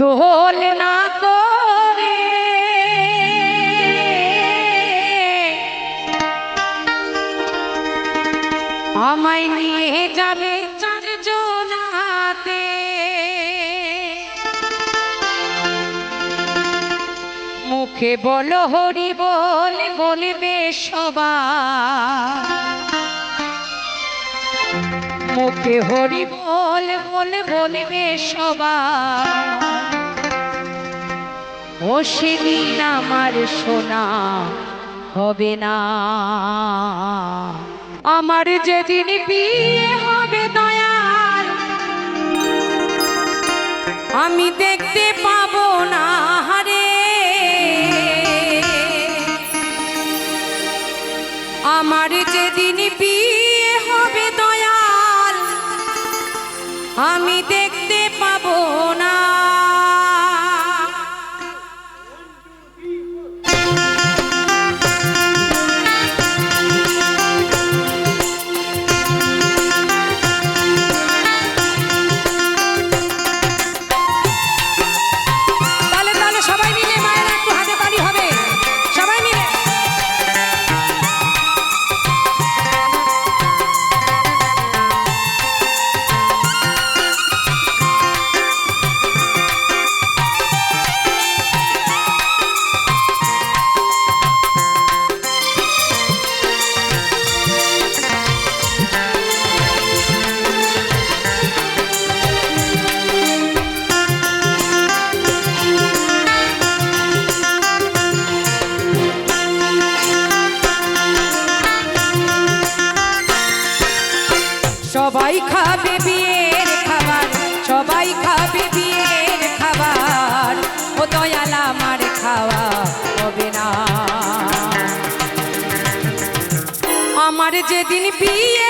দোল না করে। আমায় নিয়ে যাবে চারজনাতে মুখে বলো হরি বল বলবে সবাই মুখে হরি বল বল, বলবে সবাই। ও সেদিন আমার সোনা হবে না। আমার যেদিন বিয়ে হবে দয়াল, আমি দেখতে পাবো না। আমি দেখতে পাবো না। যেদিন বিয়ে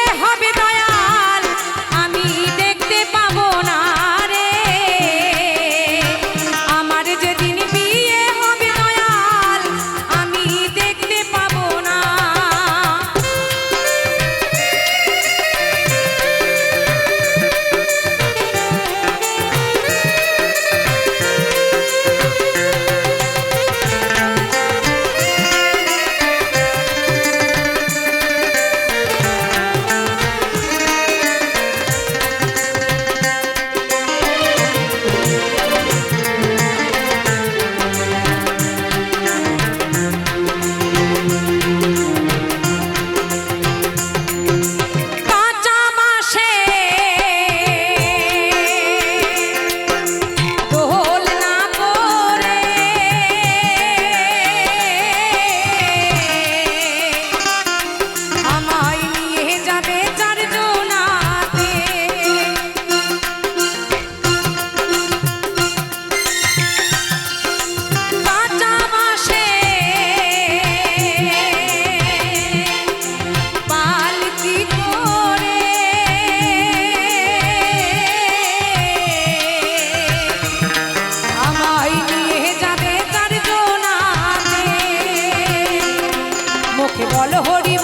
বল, হরি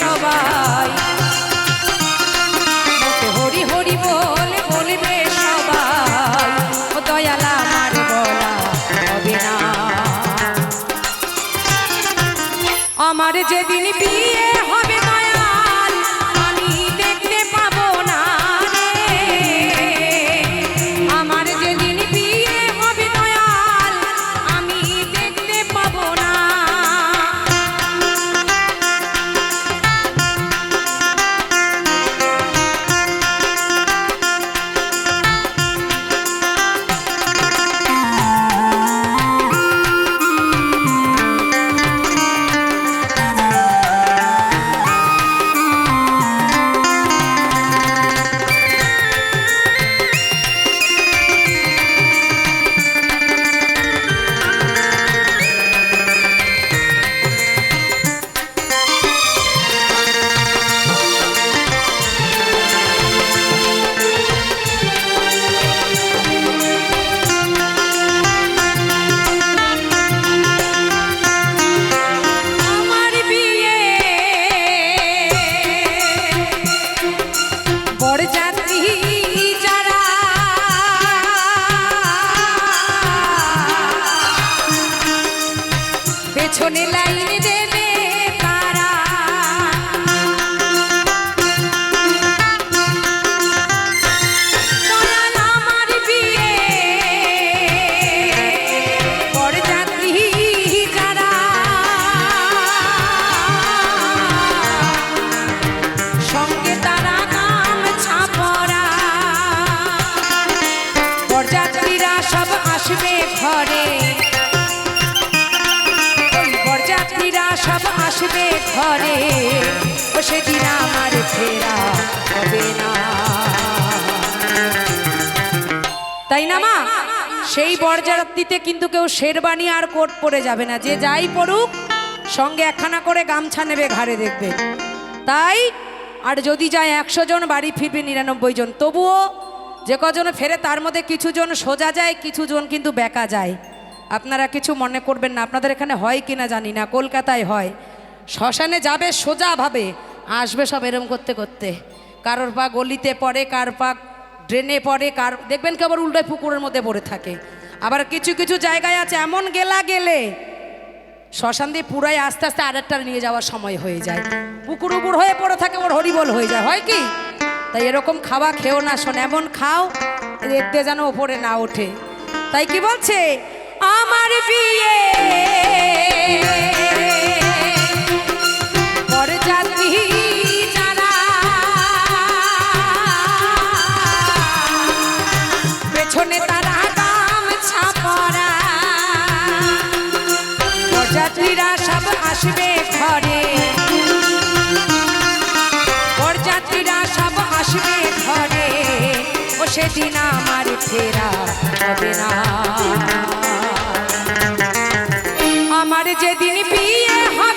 সবাই। হরি বল, বলবে সবাই। দয়াল আমার বলা হবে না। আমার যেদিন বিয়ে হবে দয়াল ঘরে, ও সেদিন আমার ফেরা হবে না। তাই না মা? সেই বরযাত্রীতে কিন্তু কেউ শেরবানি আর কোট পরে যাবে না। যে যাই পড়ুক, সঙ্গে একখানা করে গামছা নেবে ঘাড়ে দেখবে। তাই, আর যদি যায় একশো জন, বাড়ি ফিরবে নিরানব্বই জন। তবুও যে কজন ফেরে, তার মধ্যে কিছু জন সোজা যায়, কিছু জন কিন্তু বেকা যায়। আপনারা কিছু মনে করবেন না। আপনাদের এখানে হয় কি না জানি না, কলকাতায় হয়। শ্মশানে যাবে, সোজা ভাবে। আসবে সব এরম করতে করতে। কারোর পা গলিতে পড়ে, কার পা ড্রেনে পড়ে, কার দেখবেন কি আবার উল্টায় পুকুরের মধ্যে পড়ে থাকে। আবার কিছু কিছু জায়গায় আছে, এমন গেলা গেলে শ্মশান দিয়ে পুরাই আস্তে আস্তে আরেকটা নিয়ে যাওয়ার সময় হয়ে যায়। পুকুর উপর হয়ে পড়ে থাকে ওর হরিবল হয়ে যায়, হয় কি? তাই এরকম খাওয়া খেও না, শোন, এমন খাও, দেখতে যেন ওপরে না ওঠে। তাই কি বলছে? আমার বিয়ে। সেদিন আমার ফেরা হবে না। আমার যেদিন বিয়ে হবে